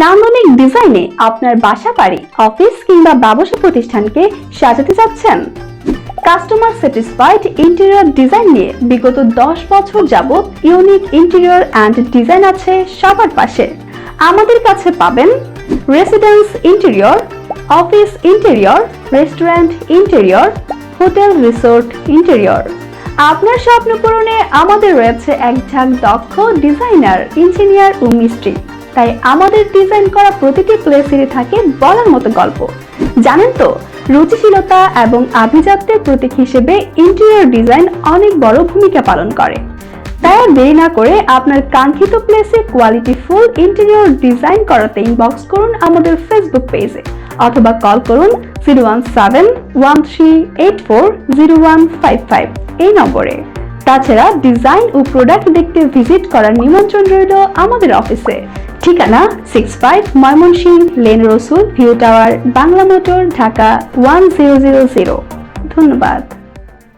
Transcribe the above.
নান্দনিক ডিজাইনে আপনার বাসা বাড়ি, অফিস কিংবা ব্যবসা প্রতিষ্ঠানকে সাজাতে যাচ্ছেন কাস্টমার স্যাটিসফাইড ইন্টেরিয়র ডিজাইন নিয়ে বিগত দশ বছর যাবৎ ইউনিক ইন্টেরিয়র অ্যান্ড ডিজাইন আছে সবার পাশে। আমাদের কাছে পাবেন residence interior, office interior, restaurant interior, hotel resort interior. আপনার স্বপ্ন পূরণে আমাদের রয়েছে এক ঝাঁক দক্ষ ডিজাইনার, ইঞ্জিনিয়ার ও মিস্ত্রি। তাই আমাদের ডিজাইন করা প্রতিটি প্লেসেরই থাকে বলার মতো গল্প। জানেন তো, রুচিশীলতা এবং আভিজাত্যের প্রতীক হিসেবে ইন্টেরিয়র ডিজাইন অনেক বড় ভূমিকা পালন করে। তাই আর দেরি না করে আপনার কাঙ্ক্ষিত প্লেসে কোয়ালিটি ফুল ইন্টেরিয়র ডিজাইন করাতে ইনবক্স করুন আমাদের ফেসবুক পেজে অথবা কল করুন zero one seven one three eight four zero one five five এই নম্বরে। তাছাড়া ডিজাইন ও প্রোডাক্ট দেখতে ভিজিট করার নিমন্ত্রণ রইল আমাদের অফিসে ঠিকানা six five Mymensingh lane Rasul view tower Bangla motor, Dhaka one zero zero zero ধন্যবাদ।